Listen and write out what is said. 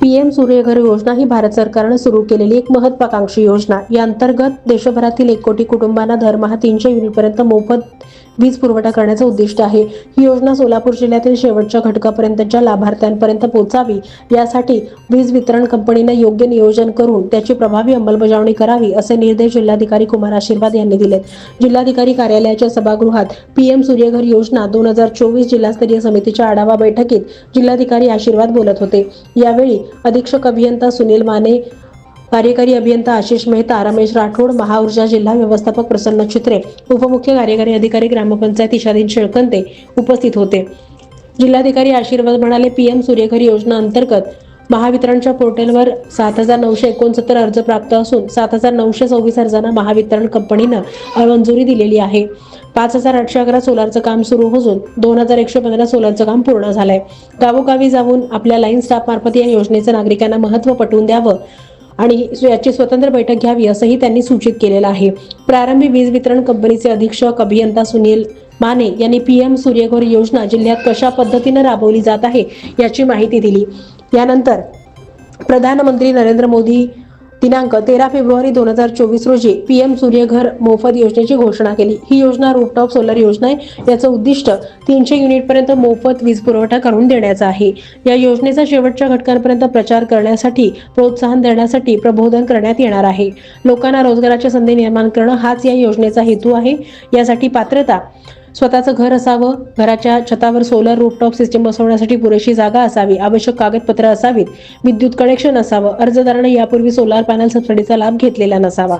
PM Surya Ghar योजना ही भारत सरकारनं सुरू केलेली एक महत्वाकांक्षी योजना. या अंतर्गत देशभरातील एक कोटी कुटुंबांना दरमहा तीनशे युनिटपर्यंत मोफत वीज पुरवठा करण्याचं उद्दिष्ट आहे. ही योजना सोलापूर जिल्ह्यातील शेवटच्या घटकापर्यंतच्या लाभार्थ्यांपर्यंत पोहोचावी. यासाठी वीज वितरण कंपनीनं योग्य नियोजन करून त्याची प्रभावी अंमलबजावणी करावी असे निर्देश जिल्हाधिकारी कुमार आशीर्वाद यांनी दिलेत. जिल्हाधिकारी कार्यालयाच्या सभागृहात पीएम सूर्यघर योजना दोन हजार चोवीस जिल्हास्तरीय समितीच्या आढावा बैठकीत जिल्हाधिकारी आशीर्वाद बोलत होते. यावेळी अधीक्षक अभियंता सुनील माने कार्यकारी अभियंता आशिष मेहता रमेश राठोड महाऊर्जा जिल्हा व्यवस्थापक प्रसन्न चित्रे उपमुख्य कार्यकारी अधिकारी ग्रामपंचायत इशादीन शेळकंते उपस्थित होते. जिल्हाधिकारी आशीर्वाद म्हणाले पीएम सूर्यघर योजना अंतर्गत महावितरणच्या पोर्टलवर सात हजार नऊशे एकोणसत्तर अर्ज प्राप्त असून सात हजार नऊशे सव्वीस अर्जांना महावितरण कंपनीनं मंजुरी दिलेली आहे. पाच हजार आठशे अकरा सोलारचं काम सुरू होऊन दोन हजार एकशे पंधरा सोलारचं काम पूर्ण झालंय. गावोगावी जाऊन आपल्या लाईन स्टाफ मार्फत या योजनेचं नागरिकांना महत्त्व पटवून द्यावं आणि याची स्वतंत्र बैठक घ्यावी असंही त्यांनी सूचित केलेलं आहे. प्रारंभी वीज वितरण कंपनीचे अधीक्षक अभियंता सुनील माने यांनी पीएम सूर्यघोर योजना जिल्ह्यात कशा पद्धतीनं राबवली जात आहे याची माहिती दिली. यानंतर प्रधानमंत्री नरेंद्र मोदी दिनांक तेरा फेब्रुवारी दोन हजार चोवीस रोजी पीएम सूर्यघर मोफत योजनेची घोषणा केली. ही योजना रूफटॉप सोलर योजना आहे. याचं उद्दिष्ट तीनशे युनिटपर्यंत मोफत वीज पुरवठा करून देण्याचा आहे. या योजनेचा शेवटच्या घटकांपर्यंत प्रचार करण्यासाठी प्रोत्साहन देण्यासाठी प्रबोधन करण्यात येणार आहे. लोकांना रोजगाराच्या संधी निर्माण करणं हाच या योजनेचा हेतू आहे. यासाठी पात्रता स्वतःचं घर असावं घराच्या छतावर सोलर रूफटॉप सिस्टीम बसवण्यासाठी पुरेशी जागा असावी आवश्यक कागदपत्र असावीत विद्युत कनेक्शन असावं अर्जदाराने यापूर्वी सोलार पॅनल सबसिडीचा लाभ घेतलेला नसावा.